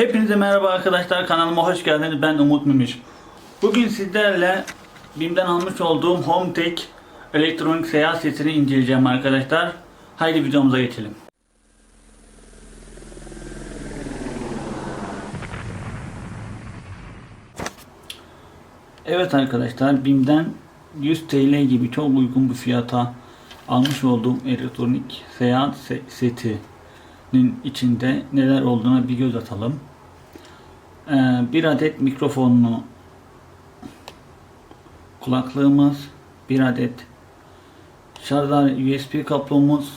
Hepinize merhaba arkadaşlar kanalıma hoş geldiniz. Ben Umut Mümüş. Bugün sizlerle BİM'den almış olduğum HomeTech elektronik seyahat setini inceleyeceğim arkadaşlar. Haydi videomuza geçelim. Evet arkadaşlar BİM'den 100 TL gibi çok uygun bir fiyata almış olduğum elektronik seyahat se- setinin içinde neler olduğuna bir göz atalım. Ee, bir adet mikrofonlu kulaklığımız, bir adet şarjlar USB kablomuz,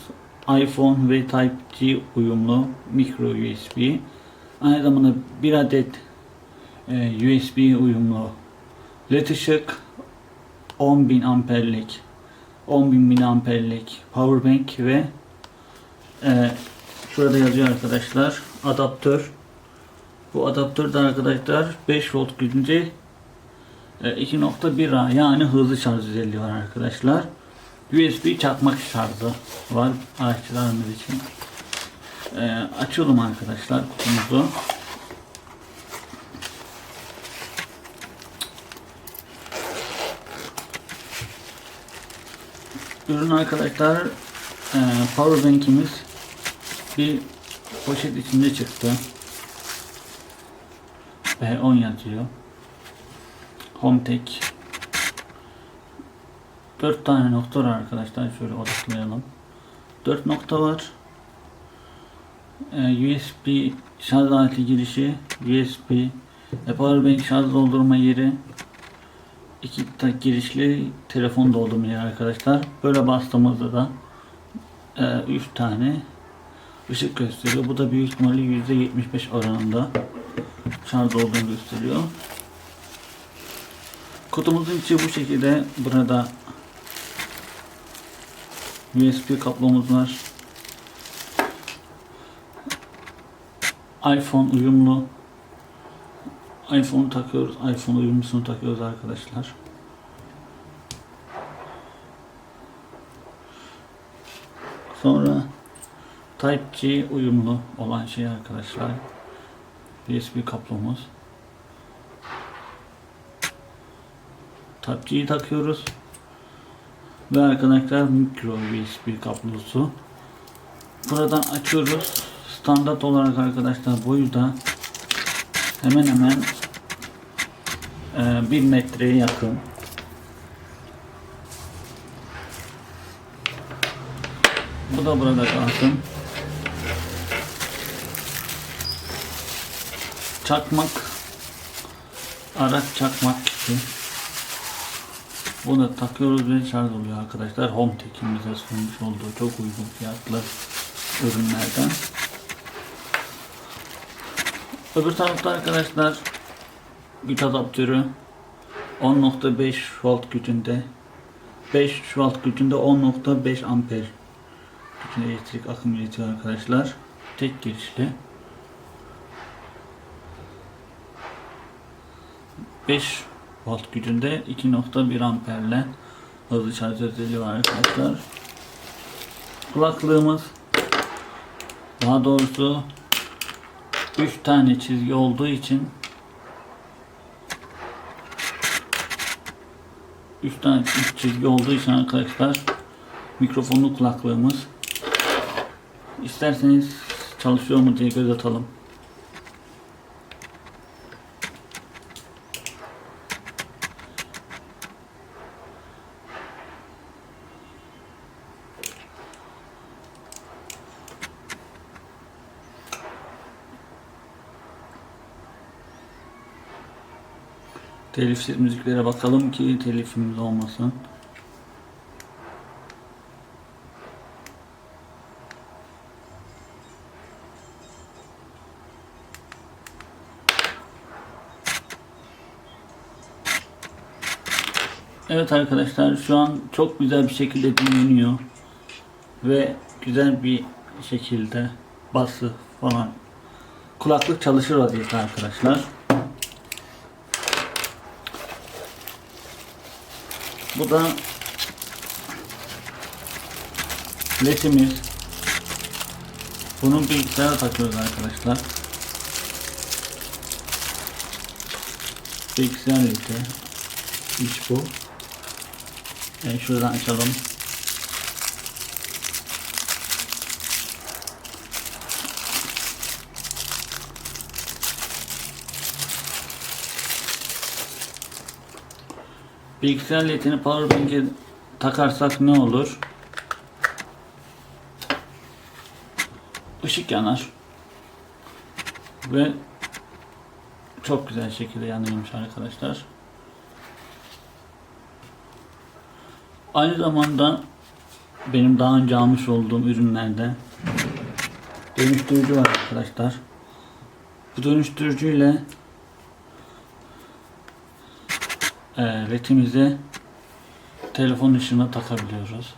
iPhone ve Type-C uyumlu micro USB. Aynı zamanda bir adet e, USB uyumlu led ışık, 10.000 amperlik, 10.000 miliamperlik powerbank ve e, şurada yazıyor arkadaşlar adaptör. Bu adaptör de arkadaşlar 5 volt gücünce e, 2.1A yani hızlı şarj özelliği var arkadaşlar. USB çakmak şarjı var araçlarımız için. E, açalım arkadaşlar kutumuzu. Ürün arkadaşlar e, powerbank'imiz bir poşet içinde çıktı. B10 yazıyor. HomeTech 4 tane nokta var arkadaşlar. Şöyle odaklayalım. 4 nokta var. Ee, USB şarj aleti girişi, USB, e, powerbank şarj doldurma yeri, iki ta girişli telefon doldurma yeri arkadaşlar. Böyle bastığımızda da 3 tane ışık gösteriyor. Bu da büyük ihtimalle %75 oranında şarj olduğunu gösteriyor. Kutumuzun içi bu şekilde. Burada USB kablomuz var. iPhone uyumlu. iPhone takıyoruz. iPhone uyumlusunu takıyoruz arkadaşlar. Sonra Type-C uyumlu olan şey arkadaşlar. USB kablomuz. Type-C'yi takıyoruz. Ve arkadaşlar mikro USB kablosu. Buradan açıyoruz. Standart olarak arkadaşlar boyu da hemen hemen e, 1 metreye yakın. Bu da burada kalsın. Çakmak araç çakmak gibi. Bunu takıyoruz ve şarj oluyor arkadaşlar. Home Tech'imize sunmuş olduğu çok uygun fiyatlı ürünlerden. Öbür tarafta arkadaşlar güç adaptörü 10.5 volt gücünde 5 volt gücünde 10.5 amper gücünde elektrik akım iletiyor arkadaşlar. Tek girişli. 5 volt gücünde 2.1 amperle hızlı şarj özelliği var arkadaşlar. Kulaklığımız daha doğrusu 3 tane çizgi olduğu için 3 tane çizgi olduğu için arkadaşlar mikrofonlu kulaklığımız isterseniz çalışıyor mu diye göz atalım. Telifsiz müziklere bakalım ki telifimiz olmasın. Evet arkadaşlar şu an çok güzel bir şekilde dinleniyor. Ve güzel bir şekilde bası falan kulaklık çalışır vaziyette arkadaşlar. Bu da ledimiz. Bunun bilgisayara takıyoruz arkadaşlar. Bilgisayar ledi. İç bu. E şuradan açalım. Bilgisayar ledini powerbank'e takarsak ne olur? Işık yanar. Ve çok güzel şekilde yanıyormuş arkadaşlar. Aynı zamanda benim daha önce almış olduğum ürünlerde dönüştürücü var arkadaşlar. Bu dönüştürücüyle e, ledimize telefon ışığına takabiliyoruz.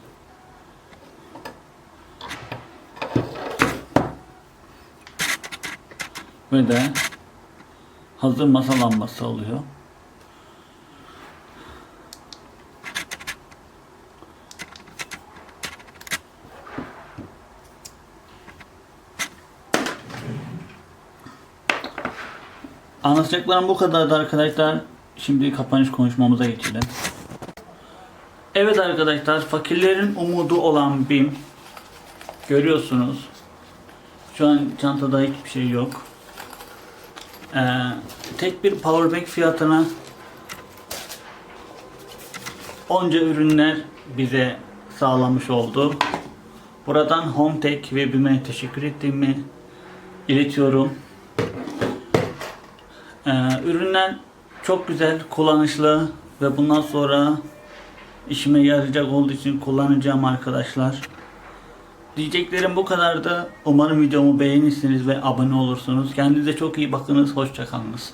Ve de hazır masa lambası oluyor. Anlatacaklarım bu kadardı arkadaşlar. Şimdi kapanış konuşmamıza geçelim. Evet arkadaşlar, fakirlerin umudu olan BİM. Görüyorsunuz. Şu an çantada hiçbir şey yok. Ee, tek bir powerbank fiyatına onca ürünler bize sağlamış oldu. Buradan Hometech ve BİM'e teşekkür ettiğimi iletiyorum. Ee, ürünler çok güzel, kullanışlı ve bundan sonra işime yarayacak olduğu için kullanacağım arkadaşlar. Diyeceklerim bu kadardı. Umarım videomu beğenirsiniz ve abone olursunuz. Kendinize çok iyi bakınız. Hoşçakalınız.